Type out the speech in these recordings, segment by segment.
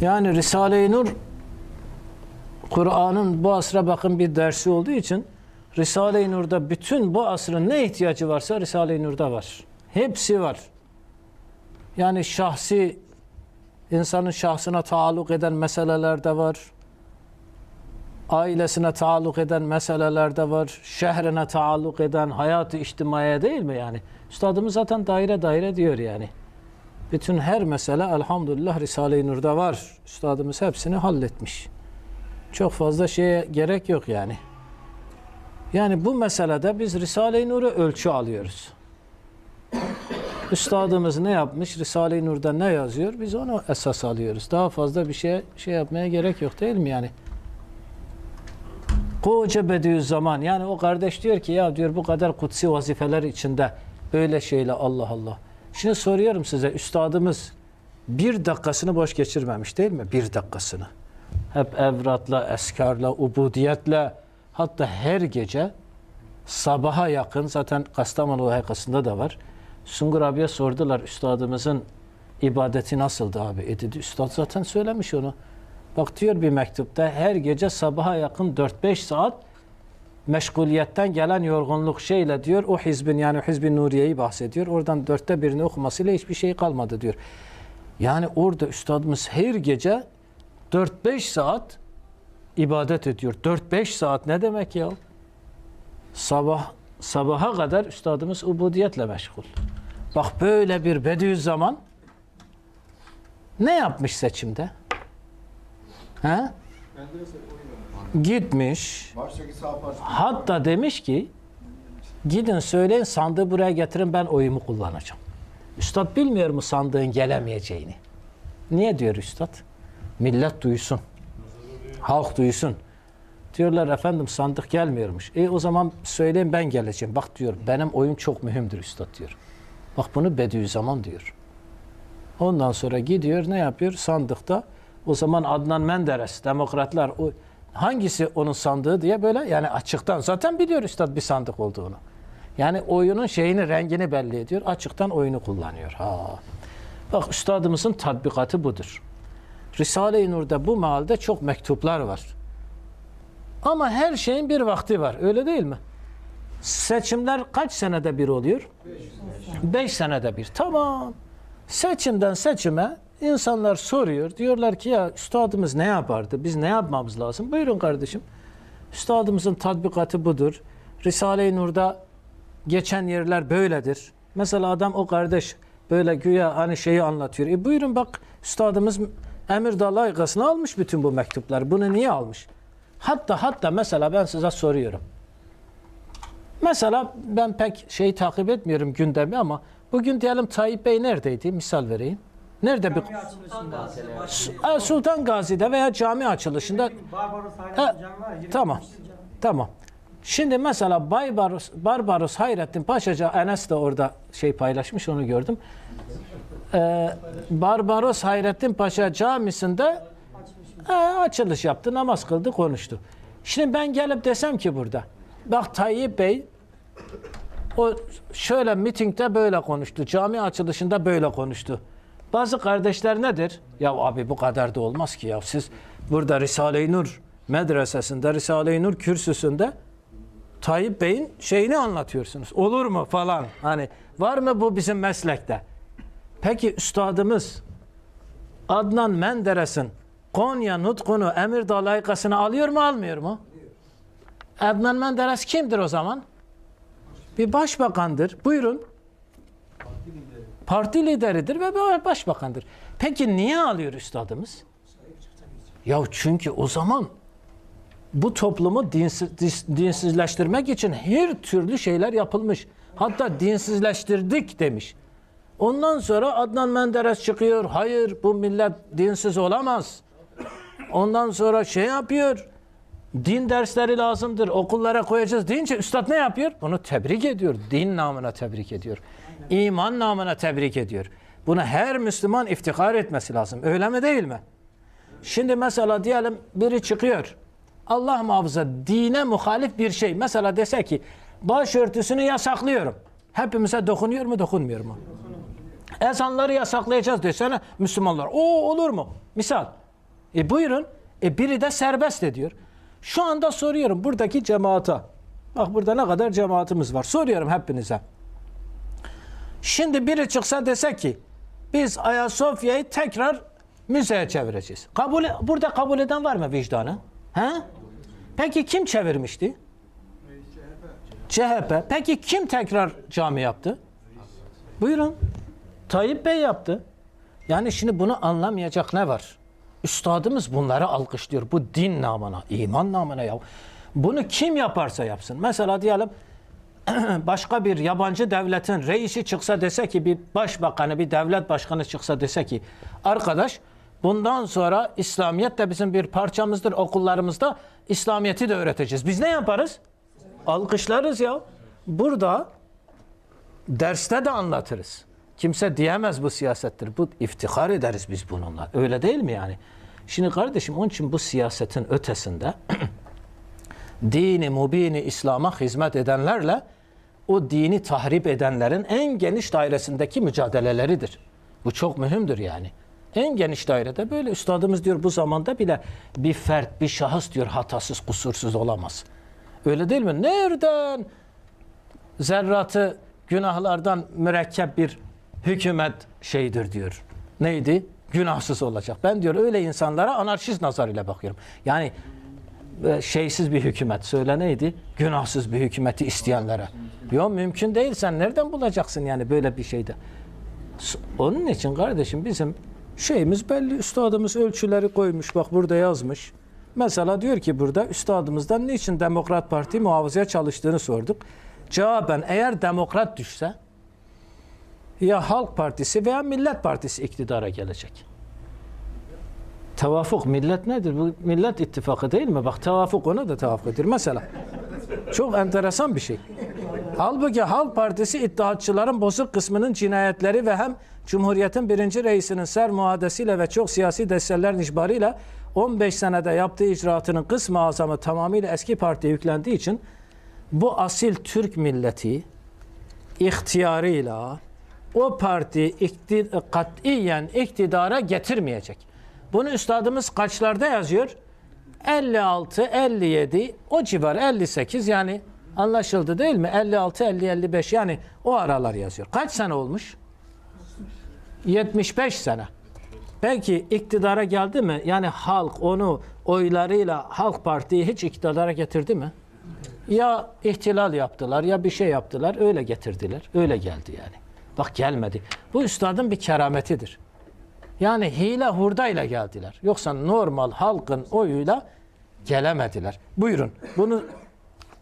Yani Risale-i Nur Kur'an'ın bu asra bakın bir dersi olduğu için Risale-i Nur'da bütün bu asrın ne ihtiyacı varsa Risale-i Nur'da var. Hepsi var. Yani şahsi insanın şahsına taalluk eden meseleler de var. Ailesine taalluk eden meseleler de var. Şehrine taalluk eden hayatı içtimaiye değil mi yani? Üstadımız zaten daire daire diyor yani. Bütün her mesele elhamdülillah Risale-i Nur'da var. Üstadımız hepsini halletmiş. Çok fazla şeye gerek yok yani. Yani bu meselede biz Risale-i Nur'u ölçü alıyoruz. Üstadımız ne yapmış? Risale-i Nur'da ne yazıyor? Biz onu esas alıyoruz. Daha fazla bir şey şey yapmaya gerek yok değil mi yani? Koca Bediüzzaman yani o kardeş diyor ki ya diyor bu kadar kutsi vazifeler içinde böyle şeyle Allah Allah. Şimdi soruyorum size üstadımız bir dakikasını boş geçirmemiş değil mi? Bir dakikasını. Hep evratla, eskarla, ubudiyetle hatta her gece sabaha yakın zaten Kastamonu hakikasında da var. Sungur abiye sordular üstadımızın ibadeti nasıldı abi? E dedi üstad zaten söylemiş onu. Bak diyor bir mektupta her gece sabaha yakın 4-5 saat meşguliyetten gelen yorgunluk şeyle diyor o hizbin yani hizbin nuriyeyi bahsediyor. Oradan dörtte birini okumasıyla hiçbir şey kalmadı diyor. Yani orada üstadımız her gece 4-5 saat ibadet ediyor. 4-5 saat ne demek ya? Sabah sabaha kadar üstadımız ubudiyetle meşgul. Bak böyle bir Bediüzzaman ne yapmış seçimde? He? Gitmiş. Baştaki sağ parça. Hatta demiş ki gidin söyleyin sandığı buraya getirin ben oyumu kullanacağım. Üstad bilmiyor mu sandığın gelemeyeceğini? Niye diyor üstad? Millet duysun. Halk duysun. Diyorlar efendim sandık gelmiyormuş. E o zaman söyleyin ben geleceğim. Bak diyor benim oyun çok mühimdir üstad diyor. Bak bunu Bediüzzaman diyor. Ondan sonra gidiyor ne yapıyor? Sandıkta o zaman Adnan Menderes, demokratlar o, hangisi onun sandığı diye böyle yani açıktan zaten biliyor üstad bir sandık olduğunu. Yani oyunun şeyini, rengini belli ediyor. Açıktan oyunu kullanıyor. Ha. Bak üstadımızın tatbikatı budur. Risale-i Nur'da bu mealde çok mektuplar var. Ama her şeyin bir vakti var. Öyle değil mi? Seçimler kaç senede bir oluyor? Beş senede bir. Tamam. Seçimden seçime insanlar soruyor. Diyorlar ki ya üstadımız ne yapardı? Biz ne yapmamız lazım? Buyurun kardeşim. Üstadımızın tatbikatı budur. Risale-i Nur'da geçen yerler böyledir. Mesela adam o kardeş böyle güya hani şeyi anlatıyor. E buyurun bak üstadımız Emir Dalaykasını almış bütün bu mektupları. Bunu niye almış? Hatta hatta mesela ben size soruyorum. Mesela ben pek şeyi takip etmiyorum gündemi ama bugün diyelim Tayyip Bey neredeydi? Misal vereyim. Nerede bir Ha, Sultan Gazi'de veya cami açılışında Ha, tamam. Tamam. Şimdi mesela Barbaros, Barbaros Hayrettin Paşaca Enes de orada şey paylaşmış onu gördüm. Ee, Barbaros Hayrettin Paşa camisinde e, açılış yaptı, namaz kıldı, konuştu. Şimdi ben gelip desem ki burada, bak Tayyip Bey o şöyle mitingde böyle konuştu, cami açılışında böyle konuştu. Bazı kardeşler nedir? Ya abi bu kadar da olmaz ki ya. Siz burada Risale-i Nur medresesinde, Risale-i Nur kürsüsünde Tayyip Bey'in şeyini anlatıyorsunuz. Olur mu falan. Hani var mı bu bizim meslekte? Peki üstadımız Adnan Menderes'in Konya nutkunu Emir Dalaykasını alıyor mu almıyor mu? Adnan Menderes kimdir o zaman? Bir başbakandır. Buyurun. Parti lideridir ve başbakandır. Peki niye alıyor üstadımız? Ya çünkü o zaman bu toplumu dinsiz, dinsizleştirmek için her türlü şeyler yapılmış. Hatta dinsizleştirdik demiş. Ondan sonra Adnan Menderes çıkıyor. Hayır bu millet dinsiz olamaz. Ondan sonra şey yapıyor. Din dersleri lazımdır. Okullara koyacağız deyince üstad ne yapıyor? Bunu tebrik ediyor. Din namına tebrik ediyor. İman namına tebrik ediyor. Buna her Müslüman iftihar etmesi lazım. Öyle mi değil mi? Şimdi mesela diyelim biri çıkıyor. Allah muhafaza dine muhalif bir şey. Mesela dese ki başörtüsünü yasaklıyorum. Hepimize dokunuyor mu dokunmuyor mu? Ezanları yasaklayacağız desene Müslümanlar. O olur mu? Misal. E buyurun. E biri de serbest ediyor. Şu anda soruyorum buradaki cemaata. Bak burada ne kadar cemaatimiz var. Soruyorum hepinize. Şimdi biri çıksa dese ki biz Ayasofya'yı tekrar müzeye çevireceğiz. Kabul, burada kabul eden var mı vicdanı? He? Peki kim çevirmişti? CHP. Peki kim tekrar cami yaptı? Buyurun. Tayyip Bey yaptı. Yani şimdi bunu anlamayacak ne var? Üstadımız bunları alkışlıyor. Bu din namına, iman namına ya. Bunu kim yaparsa yapsın. Mesela diyelim başka bir yabancı devletin reisi çıksa dese ki bir başbakanı, bir devlet başkanı çıksa dese ki arkadaş bundan sonra İslamiyet de bizim bir parçamızdır. Okullarımızda İslamiyet'i de öğreteceğiz. Biz ne yaparız? Alkışlarız ya. Burada derste de anlatırız. Kimse diyemez bu siyasettir. Bu iftihar ederiz biz bununla. Öyle değil mi yani? Şimdi kardeşim onun için bu siyasetin ötesinde dini mubini İslam'a hizmet edenlerle o dini tahrip edenlerin en geniş dairesindeki mücadeleleridir. Bu çok mühimdir yani. En geniş dairede böyle üstadımız diyor bu zamanda bile bir fert, bir şahıs diyor hatasız, kusursuz olamaz. Öyle değil mi? Nereden zerratı günahlardan mürekkep bir hükümet şeydir diyor. Neydi? Günahsız olacak. Ben diyor öyle insanlara anarşist nazarıyla bakıyorum. Yani e, şeysiz bir hükümet. Söyle neydi? Günahsız bir hükümeti isteyenlere. Yok mümkün değil. Sen nereden bulacaksın yani böyle bir şeyde? Onun için kardeşim bizim şeyimiz belli. Üstadımız ölçüleri koymuş. Bak burada yazmış. Mesela diyor ki burada üstadımızdan niçin Demokrat Parti muhafazaya çalıştığını sorduk. Cevaben eğer demokrat düşse ya Halk Partisi veya Millet Partisi iktidara gelecek. Tevafuk millet nedir? Bu millet ittifakı değil mi? Bak tevafuk ona da tevafuk ediyor. Mesela çok enteresan bir şey. Halbuki Halk Partisi iddiatçıların bozuk kısmının cinayetleri ve hem Cumhuriyet'in birinci reisinin ser muadesiyle ve çok siyasi destelerinin icbarıyla 15 senede yaptığı icraatının kısmı azamı tamamıyla eski partiye yüklendiği için bu asil Türk milleti ihtiyarıyla o parti ikti, katiyen iktidara getirmeyecek. Bunu üstadımız kaçlarda yazıyor? 56, 57, o civar 58 yani anlaşıldı değil mi? 56, 50, 55 yani o aralar yazıyor. Kaç sene olmuş? 75 sene. Peki iktidara geldi mi? Yani halk onu oylarıyla Halk Parti'yi hiç iktidara getirdi mi? Ya ihtilal yaptılar ya bir şey yaptılar öyle getirdiler. Öyle geldi yani. Bak gelmedi. Bu üstadın bir kerametidir. Yani hile hurdayla geldiler. Yoksa normal halkın oyuyla gelemediler. Buyurun. Bunu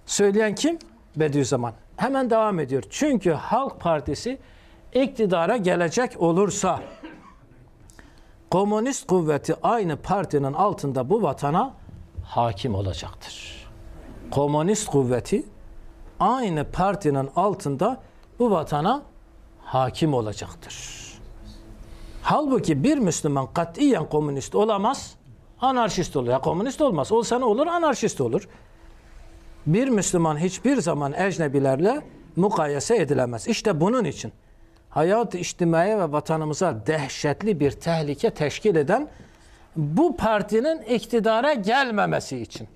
söyleyen kim? Bediüzzaman. Hemen devam ediyor. Çünkü Halk Partisi iktidara gelecek olursa komünist kuvveti aynı partinin altında bu vatana hakim olacaktır. Komünist kuvveti aynı partinin altında bu vatana hakim olacaktır. Halbuki bir Müslüman katiyen komünist olamaz, anarşist olur. Ya komünist olmaz. Olsa ne olur? Anarşist olur. Bir Müslüman hiçbir zaman ecnebilerle mukayese edilemez. İşte bunun için hayat-ı içtimai ve vatanımıza dehşetli bir tehlike teşkil eden bu partinin iktidara gelmemesi için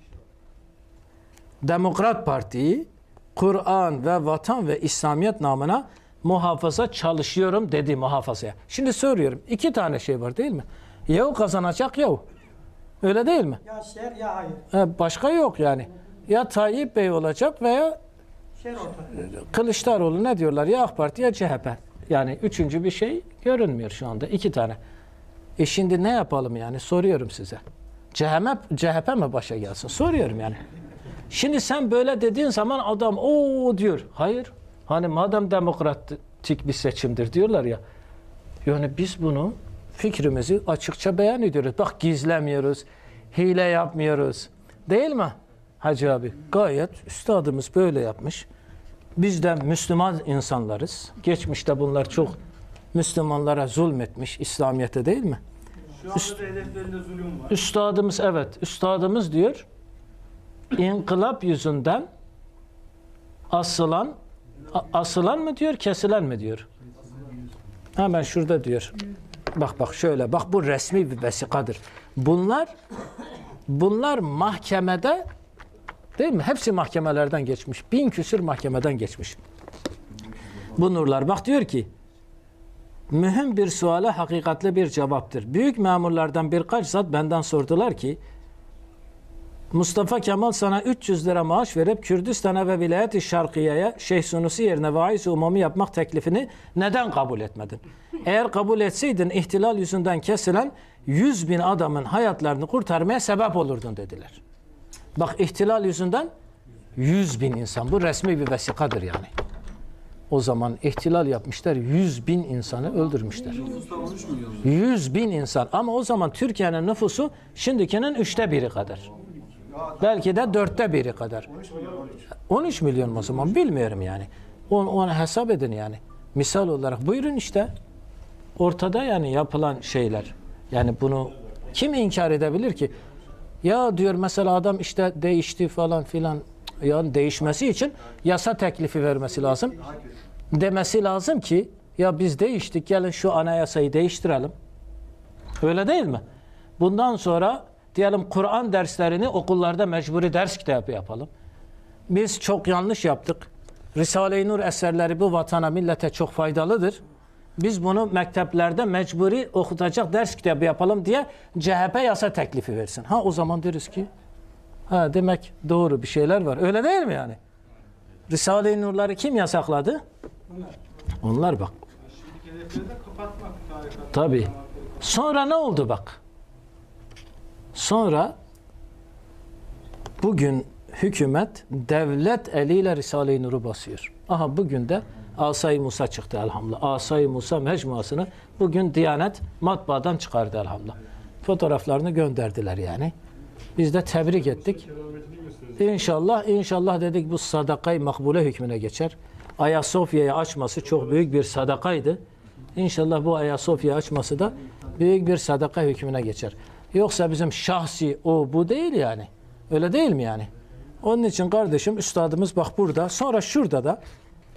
Demokrat Parti'yi Kur'an ve vatan ve İslamiyet namına muhafaza çalışıyorum dedi muhafazaya. Şimdi soruyorum. iki tane şey var değil mi? Ya o kazanacak ya o. Öyle değil mi? Ya şer ya hayır. Ha, Başka yok yani. Ya Tayyip Bey olacak veya Şer. Kılıçdaroğlu ne diyorlar? Ya AK Parti ya CHP. Yani üçüncü bir şey görünmüyor şu anda. iki tane. E şimdi ne yapalım yani? Soruyorum size. CHP, CHP mi başa gelsin? Soruyorum yani. Şimdi sen böyle dediğin zaman adam o diyor. Hayır. Hani madem demokratik bir seçimdir diyorlar ya. Yani biz bunu fikrimizi açıkça beyan ediyoruz. Bak gizlemiyoruz. Hile yapmıyoruz. Değil mi? Hacı abi gayet üstadımız böyle yapmış. Biz de Müslüman insanlarız. Geçmişte bunlar çok Müslümanlara zulmetmiş İslamiyet'e değil mi? Şu anda da hedeflerinde zulüm var. Üstadımız evet, üstadımız diyor inkılap yüzünden asılan asılan mı diyor, kesilen mi diyor? Hemen şurada diyor. Bak bak şöyle bak bu resmi bir vesikadır. Bunlar bunlar mahkemede değil mi? Hepsi mahkemelerden geçmiş. Bin küsür mahkemeden geçmiş. Bu nurlar bak diyor ki mühim bir suale hakikatli bir cevaptır. Büyük memurlardan birkaç zat benden sordular ki Mustafa Kemal sana 300 lira maaş verip Kürdistan'a ve Vilayet-i Şarkiye'ye Şeyh Sunusi yerine vaiz umumi yapmak teklifini neden kabul etmedin? Eğer kabul etseydin ihtilal yüzünden kesilen 100 bin adamın hayatlarını kurtarmaya sebep olurdun dediler. Bak ihtilal yüzünden 100 bin insan. Bu resmi bir vesikadır yani. O zaman ihtilal yapmışlar. 100 bin insanı öldürmüşler. 100 bin insan. Ama o zaman Türkiye'nin nüfusu şimdikinin üçte biri kadar. Belki de dörtte biri kadar. 13 milyon mu o zaman bilmiyorum yani. Onu, onu hesap edin yani. Misal olarak buyurun işte. Ortada yani yapılan şeyler. Yani bunu kim inkar edebilir ki? Ya diyor mesela adam işte değişti falan filan. Yani değişmesi için yasa teklifi vermesi lazım. Demesi lazım ki ya biz değiştik gelin şu anayasayı değiştirelim. Öyle değil mi? Bundan sonra diyelim Kur'an derslerini okullarda mecburi ders kitabı yapalım. Biz çok yanlış yaptık. Risale-i Nur eserleri bu vatana, millete çok faydalıdır. Biz bunu mekteplerde mecburi okutacak ders kitabı yapalım diye CHP yasa teklifi versin. Ha o zaman deriz ki ha demek doğru bir şeyler var. Öyle değil mi yani? Risale-i Nur'ları kim yasakladı? Onlar bak. Tabii. Sonra ne oldu bak? Sonra bugün hükümet devlet eliyle Risale-i Nur'u basıyor. Aha bugün de Asay Musa çıktı elhamdülillah. Asay Musa mecmuasını bugün Diyanet matbaadan çıkardı elhamdülillah. Fotoğraflarını gönderdiler yani. Biz de tebrik ettik. İnşallah, inşallah dedik bu sadakayı makbule hükmüne geçer. Ayasofya'yı açması çok büyük bir sadakaydı. İnşallah bu Ayasofya açması da büyük bir sadaka hükmüne geçer. Yoksa bizim şahsi o bu değil yani. Öyle değil mi yani? Onun için kardeşim üstadımız bak burada sonra şurada da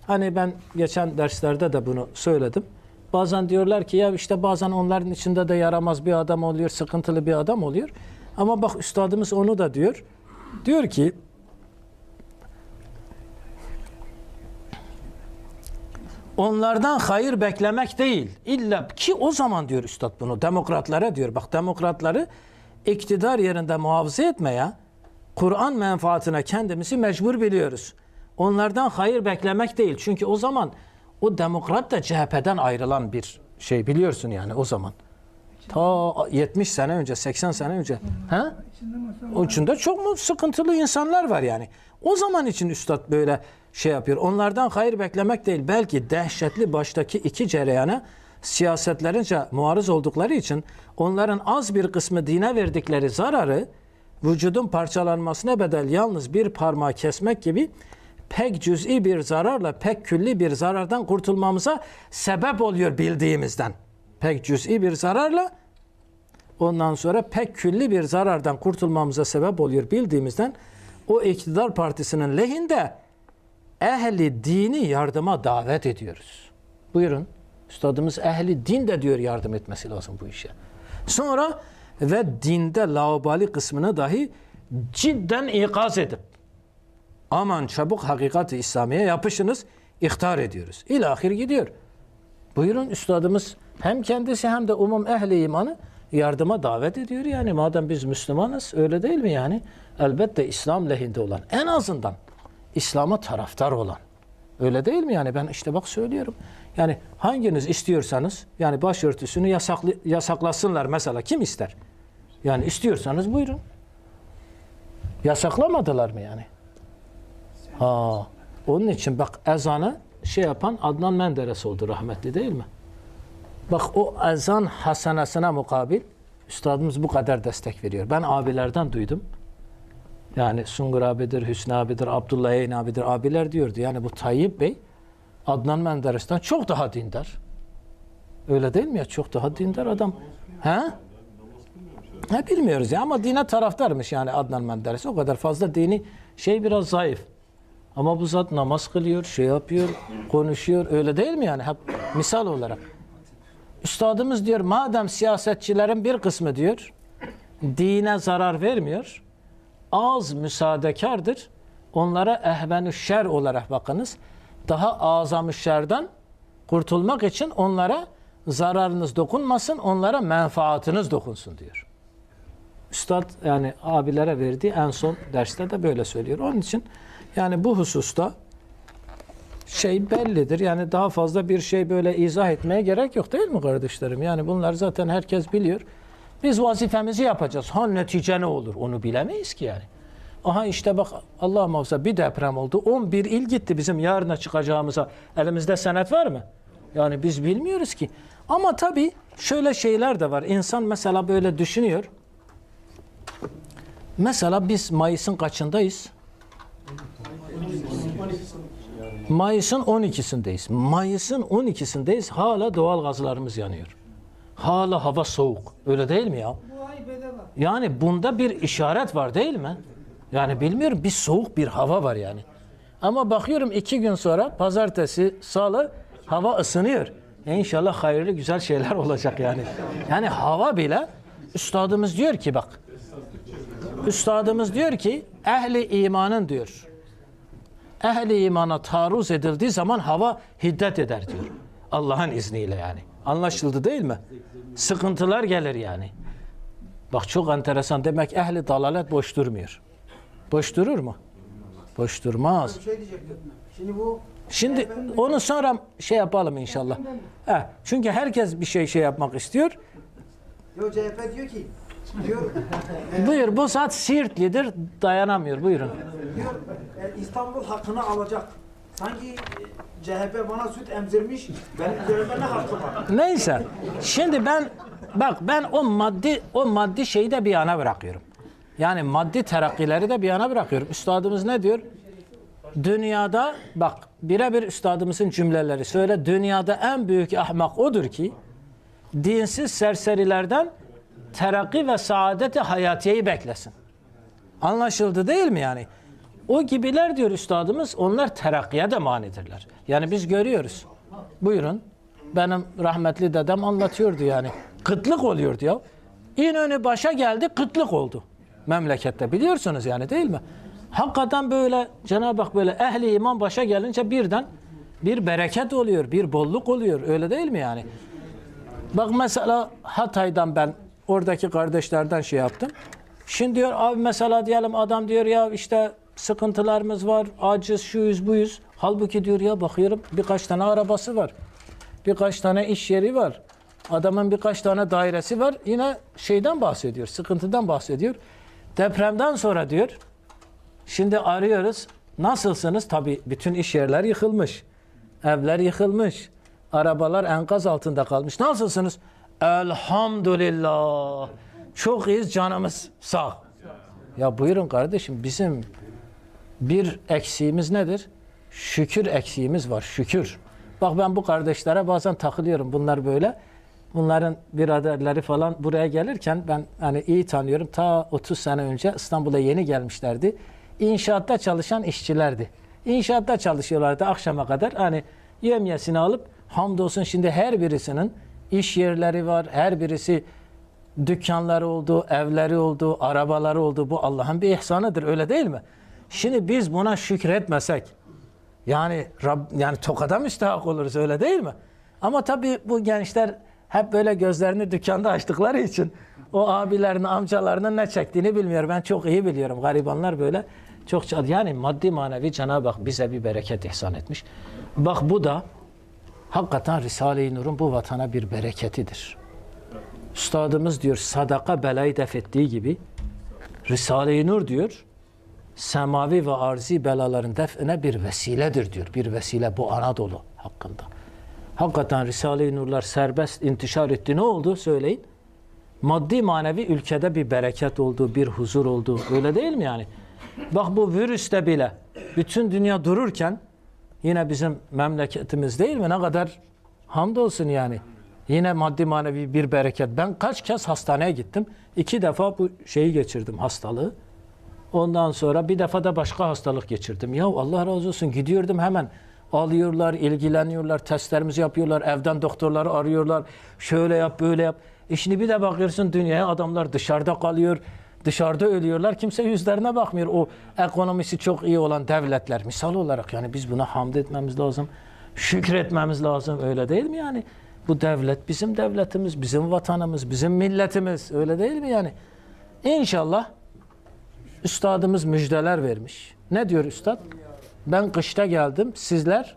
hani ben geçen derslerde de bunu söyledim. Bazen diyorlar ki ya işte bazen onların içinde de yaramaz bir adam oluyor, sıkıntılı bir adam oluyor. Ama bak üstadımız onu da diyor. Diyor ki onlardan hayır beklemek değil. İlla ki o zaman diyor üstad bunu demokratlara diyor. Bak demokratları iktidar yerinde muhafaza etmeye Kur'an menfaatine kendimizi mecbur biliyoruz. Onlardan hayır beklemek değil. Çünkü o zaman o demokrat da CHP'den ayrılan bir şey biliyorsun yani o zaman. Ta 70 sene önce, 80 sene önce. Ha? O içinde çok mu sıkıntılı insanlar var yani. O zaman için üstad böyle şey yapıyor. Onlardan hayır beklemek değil. Belki dehşetli baştaki iki cereyana siyasetlerince muarız oldukları için onların az bir kısmı dine verdikleri zararı vücudun parçalanmasına bedel yalnız bir parmağı kesmek gibi pek cüz'i bir zararla pek külli bir zarardan kurtulmamıza sebep oluyor bildiğimizden. Pek cüz'i bir zararla ondan sonra pek külli bir zarardan kurtulmamıza sebep oluyor bildiğimizden o iktidar partisinin lehinde ehli dini yardıma davet ediyoruz. Buyurun. Üstadımız ehli din de diyor yardım etmesi lazım bu işe. Sonra ve dinde laubali kısmını dahi cidden ikaz edip aman çabuk hakikati İslamiye yapışınız ihtar ediyoruz. İlahir gidiyor. Buyurun üstadımız hem kendisi hem de umum ehli imanı yardıma davet ediyor yani madem biz Müslümanız öyle değil mi yani? Elbette İslam lehinde olan en azından İslam'a taraftar olan. Öyle değil mi yani ben işte bak söylüyorum. Yani hanginiz istiyorsanız yani başörtüsünü yasaklı, yasaklasınlar mesela kim ister? Yani istiyorsanız buyurun. Yasaklamadılar mı yani? Ha, onun için bak ezanı şey yapan Adnan Menderes oldu rahmetli değil mi? Bak o ezan hasenesine mukabil üstadımız bu kadar destek veriyor. Ben abilerden duydum. Yani Sungur abidir, Hüsnü abidir, Abdullah Eyn abidir, abiler diyordu. Yani bu Tayyip Bey Adnan Menderes'ten çok daha dindar. Öyle değil mi ya? Çok daha dindar adam. He? He bilmiyoruz ya ama dine taraftarmış yani Adnan Menderes. O kadar fazla dini şey biraz zayıf. Ama bu zat namaz kılıyor, şey yapıyor, konuşuyor. Öyle değil mi yani? Hep misal olarak. Üstadımız diyor madem siyasetçilerin bir kısmı diyor dine zarar vermiyor. Az müsaadekardır. Onlara ehvenü şer olarak bakınız. Daha azamü şerden kurtulmak için onlara zararınız dokunmasın, onlara menfaatiniz dokunsun diyor. Üstad yani abilere verdiği en son derste de böyle söylüyor. Onun için yani bu hususta şey bellidir. Yani daha fazla bir şey böyle izah etmeye gerek yok değil mi kardeşlerim? Yani bunlar zaten herkes biliyor. Biz vazifemizi yapacağız. Ha netice ne olur onu bilemeyiz ki yani. Aha işte bak Allah muhafaza bir deprem oldu. 11 il gitti bizim yarına çıkacağımıza. Elimizde senet var mı? Yani biz bilmiyoruz ki. Ama tabii şöyle şeyler de var. İnsan mesela böyle düşünüyor. Mesela biz Mayıs'ın kaçındayız? Mayıs'ın 12'sindeyiz. Mayıs'ın 12'sindeyiz. Hala doğal gazlarımız yanıyor. Hala hava soğuk. Öyle değil mi ya? Yani bunda bir işaret var değil mi? Yani bilmiyorum bir soğuk bir hava var yani. Ama bakıyorum iki gün sonra pazartesi, salı hava ısınıyor. E İnşallah hayırlı güzel şeyler olacak yani. Yani hava bile üstadımız diyor ki bak. Üstadımız diyor ki ehli imanın diyor. Ehli imana taarruz edildiği zaman hava hiddet eder diyor. Allah'ın izniyle yani. Anlaşıldı değil mi? Sıkıntılar gelir yani. Bak çok enteresan. Demek ehli dalalet boş durmuyor. Boş durur mu? Boş durmaz. Şey. Şimdi bu Şimdi onu sonra şey yapalım inşallah. He, çünkü herkes bir şey şey yapmak istiyor. Yo CHP diyor ki diyor, Buyur bu saat Siirtlidir dayanamıyor. Buyurun. diyor e, İstanbul hakkını alacak. Sanki e, CHP bana süt emzirmiş. Benim üzerimde ne hakkı var? Neyse. Şimdi ben bak ben o maddi o maddi şeyi de bir yana bırakıyorum. Yani maddi terakkileri de bir yana bırakıyorum. Üstadımız ne diyor? Dünyada bak birebir üstadımızın cümleleri söyle. Dünyada en büyük ahmak odur ki dinsiz serserilerden terakki ve saadeti hayatiyeyi beklesin. Anlaşıldı değil mi yani? O gibiler diyor üstadımız onlar terakkiye de manidirler. Yani biz görüyoruz. Buyurun. Benim rahmetli dedem anlatıyordu yani. Kıtlık oluyordu ya. İnönü başa geldi kıtlık oldu. Memlekette biliyorsunuz yani değil mi? Hakikaten böyle Cenab-ı Hak böyle ehli iman başa gelince birden bir bereket oluyor, bir bolluk oluyor. Öyle değil mi yani? Bak mesela Hatay'dan ben oradaki kardeşlerden şey yaptım. Şimdi diyor abi mesela diyelim adam diyor ya işte sıkıntılarımız var, aciz, şuyuz, buyuz. Halbuki diyor ya bakıyorum birkaç tane arabası var. Birkaç tane iş yeri var. Adamın birkaç tane dairesi var. Yine şeyden bahsediyor, sıkıntıdan bahsediyor. Depremden sonra diyor, şimdi arıyoruz. Nasılsınız? Tabii bütün iş yerler yıkılmış. Evler yıkılmış. Arabalar enkaz altında kalmış. Nasılsınız? Elhamdülillah. Çok iyiyiz canımız sağ. Ya buyurun kardeşim bizim bir eksiğimiz nedir? Şükür eksiğimiz var. Şükür. Bak ben bu kardeşlere bazen takılıyorum. Bunlar böyle. Bunların biraderleri falan buraya gelirken ben hani iyi tanıyorum. Ta 30 sene önce İstanbul'a yeni gelmişlerdi. İnşaatta çalışan işçilerdi. İnşaatta çalışıyorlardı akşama kadar. Hani yemyesini alıp hamdolsun şimdi her birisinin iş yerleri var. Her birisi dükkanları oldu, evleri oldu, arabaları oldu. Bu Allah'ın bir ihsanıdır öyle değil mi? Şimdi biz buna şükretmesek yani Rab, yani tokada müstahak oluruz öyle değil mi? Ama tabii bu gençler hep böyle gözlerini dükkanda açtıkları için o abilerin, amcalarının ne çektiğini bilmiyor. Ben çok iyi biliyorum. Garibanlar böyle çok yani maddi manevi Cenab-ı Hak bize bir bereket ihsan etmiş. Bak bu da hakikaten Risale-i Nur'un bu vatana bir bereketidir. Üstadımız diyor sadaka belayı def ettiği gibi Risale-i Nur diyor semavi ve arzi belaların define bir vesiledir diyor. Bir vesile bu Anadolu hakkında. Hakikaten Risale-i Nurlar serbest intişar etti. Ne oldu söyleyin? Maddi manevi ülkede bir bereket oldu, bir huzur oldu. Öyle değil mi yani? Bak bu virüste bile bütün dünya dururken yine bizim memleketimiz değil mi? Ne kadar hamdolsun yani. Yine maddi manevi bir bereket. Ben kaç kez hastaneye gittim. İki defa bu şeyi geçirdim hastalığı. Ondan sonra bir defa da başka hastalık geçirdim. Ya Allah razı olsun gidiyordum hemen alıyorlar, ilgileniyorlar, testlerimizi yapıyorlar, evden doktorları arıyorlar. Şöyle yap, böyle yap. E şimdi bir de bakıyorsun dünyaya adamlar dışarıda kalıyor, dışarıda ölüyorlar. Kimse yüzlerine bakmıyor. O ekonomisi çok iyi olan devletler. Misal olarak yani biz buna hamd etmemiz lazım. Şükretmemiz lazım. Öyle değil mi yani? Bu devlet bizim devletimiz, bizim vatanımız, bizim milletimiz. Öyle değil mi yani? İnşallah üstadımız müjdeler vermiş. Ne diyor üstad? Ben kışta geldim, sizler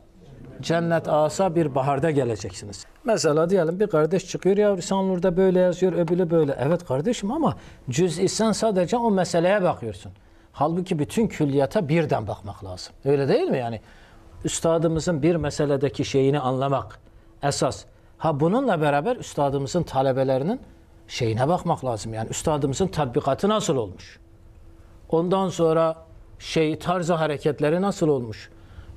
cennet asa bir baharda geleceksiniz. Mesela diyelim bir kardeş çıkıyor ya Sanlur'da böyle yazıyor, öbürü böyle. Evet kardeşim ama cüz'i sen sadece o meseleye bakıyorsun. Halbuki bütün külliyata birden bakmak lazım. Öyle değil mi yani? Üstadımızın bir meseledeki şeyini anlamak esas. Ha bununla beraber üstadımızın talebelerinin şeyine bakmak lazım. Yani üstadımızın tatbikatı nasıl olmuş? Ondan sonra şey tarzı hareketleri nasıl olmuş?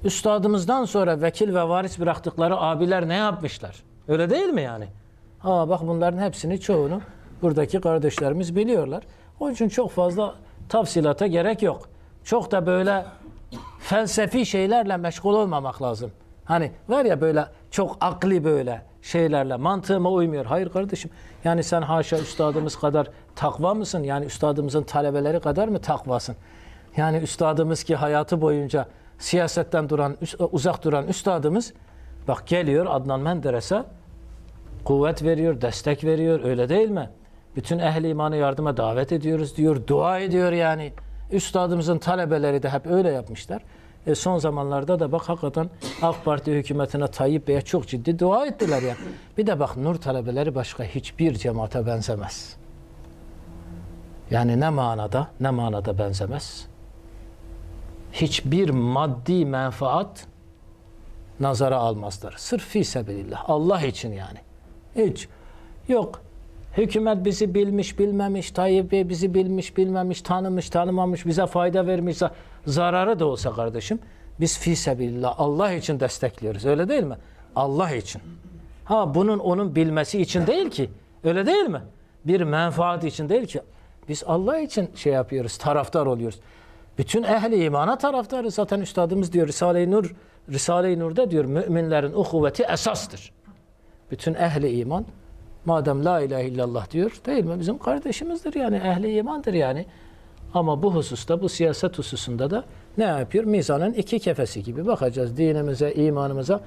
Üstadımızdan sonra vekil ve varis bıraktıkları abiler ne yapmışlar? Öyle değil mi yani? Ha bak bunların hepsini çoğunu buradaki kardeşlerimiz biliyorlar. Onun için çok fazla tafsilata gerek yok. Çok da böyle felsefi şeylerle meşgul olmamak lazım. Hani var ya böyle çok akli böyle şeylerle mantığıma uymuyor. Hayır kardeşim. Yani sen haşa üstadımız kadar takva mısın? Yani üstadımızın talebeleri kadar mı takvasın? Yani üstadımız ki hayatı boyunca siyasetten duran, uzak duran üstadımız bak geliyor Adnan Menderes'e kuvvet veriyor, destek veriyor. Öyle değil mi? Bütün ehli imanı yardıma davet ediyoruz diyor. Dua ediyor yani. Üstadımızın talebeleri de hep öyle yapmışlar. E son zamanlarda da bak hakikaten AK Parti hükümetine Tayyip Bey'e çok ciddi dua ettiler ya. Bir de bak nur talebeleri başka hiçbir cemaate benzemez. Yani ne manada, ne manada benzemez? Hiçbir maddi menfaat nazara almazlar. Sırf fi sebilillah. Allah için yani. Hiç. Yok. Hükümet bizi bilmiş, bilmemiş, Tayyip Bey bizi bilmiş, bilmemiş, tanımış, tanımamış, bize fayda vermiş, za- zararı da olsa kardeşim, biz fi sebilillah, Allah için destekliyoruz. Öyle değil mi? Allah için. Ha bunun onun bilmesi için değil ki. Öyle değil mi? Bir menfaat için değil ki. Biz Allah için şey yapıyoruz, taraftar oluyoruz. Bütün ehli imana taraftarız. Zaten üstadımız diyor Risale-i Nur, Risale-i Nur'da diyor müminlerin uhuvveti esastır. Bütün ehli iman madem la ilahe illallah diyor değil mi? Bizim kardeşimizdir yani ehli imandır yani. Ama bu hususta bu siyaset hususunda da ne yapıyor? Mizanın iki kefesi gibi bakacağız dinimize, imanımıza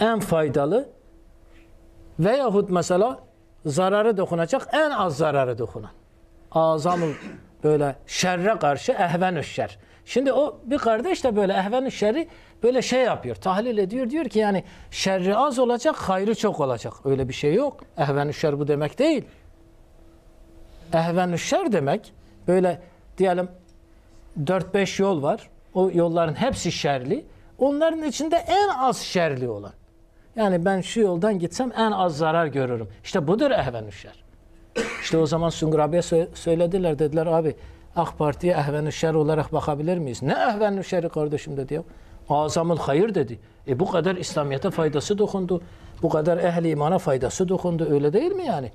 en faydalı veyahut mesela zararı dokunacak en az zararı dokunan. Azamın böyle şerre karşı ehvenü şer. Şimdi o bir kardeş de böyle ehvenü şerri böyle şey yapıyor, tahlil ediyor. Diyor ki yani şerri az olacak, hayrı çok olacak. Öyle bir şey yok. Ehvenü şer bu demek değil. Ehvenü şer demek böyle diyelim 4-5 yol var. O yolların hepsi şerli. Onların içinde en az şerli olan. Yani ben şu yoldan gitsem en az zarar görürüm. İşte budur ehvenü şer. İşte o zaman Sungur abiye sö- söylediler. Dediler abi AK Parti'ye ehvenü şer olarak bakabilir miyiz? Ne ehvenü şeri kardeşim dedi ya. Azamul hayır dedi. E bu kadar İslamiyet'e faydası dokundu. Bu kadar ehli imana faydası dokundu. Öyle değil mi yani?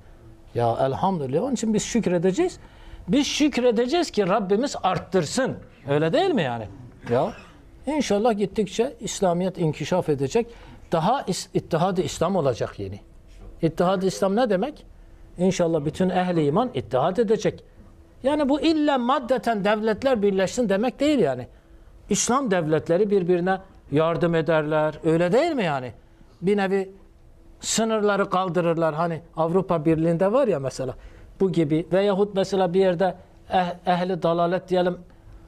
Ya elhamdülillah. Onun için biz şükredeceğiz. Biz şükredeceğiz ki Rabbimiz arttırsın. Öyle değil mi yani? Ya inşallah gittikçe İslamiyet inkişaf edecek. Daha İttihad-ı İslam olacak yeni. İttihad-ı İslam ne demek? İnşallah bütün ehli iman ittihad edecek. Yani bu illa maddeten devletler birleşsin demek değil yani. İslam devletleri birbirine yardım ederler. Öyle değil mi yani? Bir nevi sınırları kaldırırlar. Hani Avrupa Birliği'nde var ya mesela bu gibi veyahut mesela bir yerde eh- ehli dalalet diyelim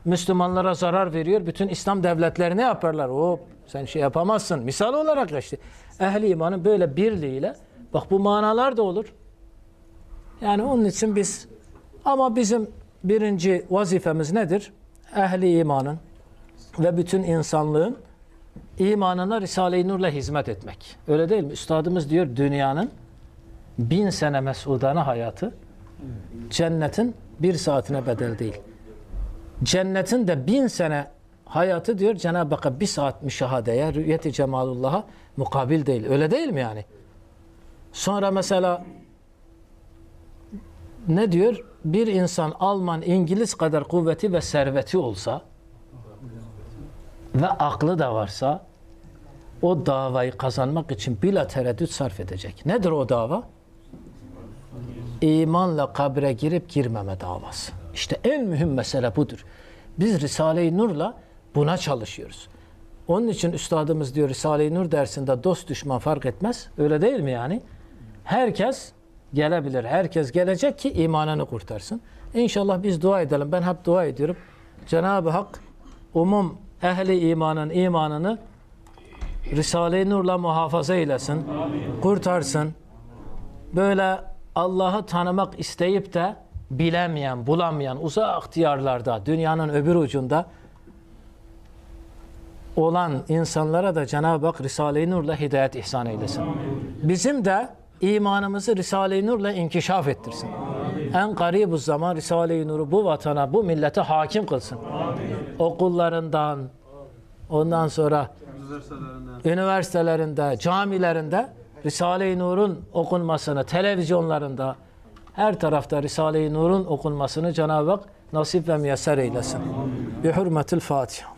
Müslümanlara zarar veriyor. Bütün İslam devletleri ne yaparlar? Hop sen şey yapamazsın. Misal olarak işte ehli imanın böyle birliğiyle bak bu manalar da olur. Yani onun için biz ama bizim birinci vazifemiz nedir? Ehli imanın ve bütün insanlığın imanına Risale-i Nur'la hizmet etmek. Öyle değil mi? Üstadımız diyor dünyanın bin sene mesudana hayatı cennetin bir saatine bedel değil. Cennetin de bin sene hayatı diyor Cenab-ı Hakk'a bir saat müşahadeye, rüyeti cemalullah'a mukabil değil. Öyle değil mi yani? Sonra mesela ne diyor? Bir insan Alman, İngiliz kadar kuvveti ve serveti olsa ve aklı da varsa o davayı kazanmak için bila tereddüt sarf edecek. Nedir o dava? İmanla kabre girip girmeme davası. İşte en mühim mesele budur. Biz Risale-i Nur'la buna çalışıyoruz. Onun için üstadımız diyor Risale-i Nur dersinde dost düşman fark etmez. Öyle değil mi yani? Herkes gelebilir. Herkes gelecek ki imanını kurtarsın. İnşallah biz dua edelim. Ben hep dua ediyorum. Cenab-ı Hak umum ehli imanın imanını Risale-i Nur'la muhafaza eylesin. Kurtarsın. Böyle Allah'ı tanımak isteyip de bilemeyen, bulamayan uzak diyarlarda, dünyanın öbür ucunda olan insanlara da Cenab-ı Hak Risale-i Nur'la hidayet ihsan eylesin. Bizim de imanımızı Risale-i Nur'la inkişaf ettirsin. En garibu zaman Risale-i Nur'u bu vatana, bu millete hakim kılsın. Okullarından, ondan sonra üniversitelerinde, camilerinde Risale-i Nur'un okunmasını, televizyonlarında her tarafta Risale-i Nur'un okunmasını Cenab-ı Hak nasip ve müyesser eylesin. Bi hürmetil Fatiha.